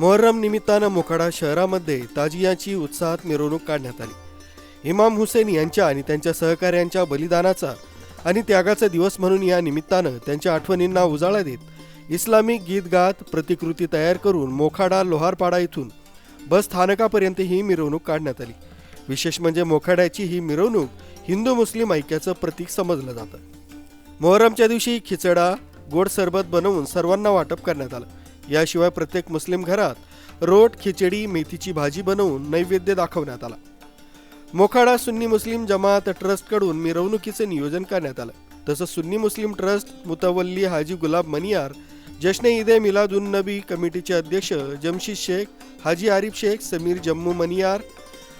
मोहर्रम निमित्तानं मोखाडा शहरामध्ये ताजियाची उत्साहात मिरवणूक काढण्यात आली. इमाम हुसेन यांच्या आणि त्यांच्या सहकाऱ्यांच्या बलिदानाचा आणि त्यागाचा दिवस म्हणून या निमित्तानं त्यांच्या आठवणींना उजाळा देत इस्लामिक गीतगात प्रतिकृती तयार करून मोखाडा लोहारपाडा इथून बस स्थानकापर्यंत ही मिरवणूक काढण्यात आली. विशेष म्हणजे मोखाड्याची ही मिरवणूक हिंदू मुस्लिम ऐक्याचं प्रतीक समजलं जातं. मोहरमच्या दिवशी खिचडा गोड सरबत बनवून सर्वांना वाटप करण्यात आलं. याशिवाय प्रत्येक मुस्लिम घरात रोट खिचडी मेथीची भाजी बनवून नैवेद्य दाखवण्यात आला. मोखाडा सुन्नी मुस्लिम जमात ट्रस्टकडून मिरवणुकीचे नियोजन करण्यात आलं. तसंच सुन्नी मुस्लिम ट्रस्ट मुतवल्ली हाजी गुलाब मनियार जश्न ईद मिलादुन नबी कमिटीचे अध्यक्ष जमशीद शेख हाजी आरिफ शेख समीर जम्मू मनियार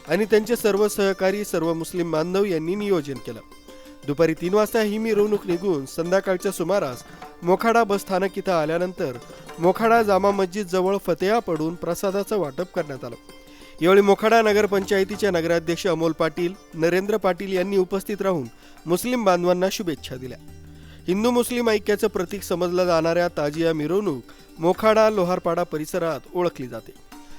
आणि त्यांचे सर्व सहकारी सर्व मुस्लिम बांधव यांनी नियोजन केलं. दुपारी तीन वाजता ही मिरवणूक निघून संध्याकाळच्या सुमारास मोखाडा बस स्थानक इथं आल्यानंतर मोखाडा जामा मस्जिद जवळ फतेहा पडून प्रसादाचं वाटप करण्यात आलं. यावेळी मोखाडा नगरपंचायतीचे नगराध्यक्ष अमोल पाटील नरेंद्र पाटील यांनी उपस्थित राहून मुस्लिम बांधवांना शुभेच्छा दिल्या. हिंदू मुस्लिम ऐक्याचं प्रतीक समजलं जाणाऱ्या ताजिया मिरवणूक मोखाडा लोहारपाडा परिसरात ओळखली जाते.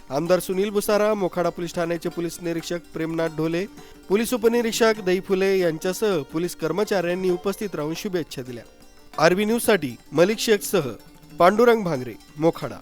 आमदार सुनील बुसारा मोखाडा पोलीस ठाण्याचे पोलीस निरीक्षक प्रेमनाथ ढोले पोलीस उपनिरीक्षक दही फुले यांच्यासह पोलीस कर्मचाऱ्यांनी उपस्थित राहून शुभेच्छा दिल्या. आरबी न्यूजसाठी मलिक शेखसह पांडुरंग भांगरे मोखाडा.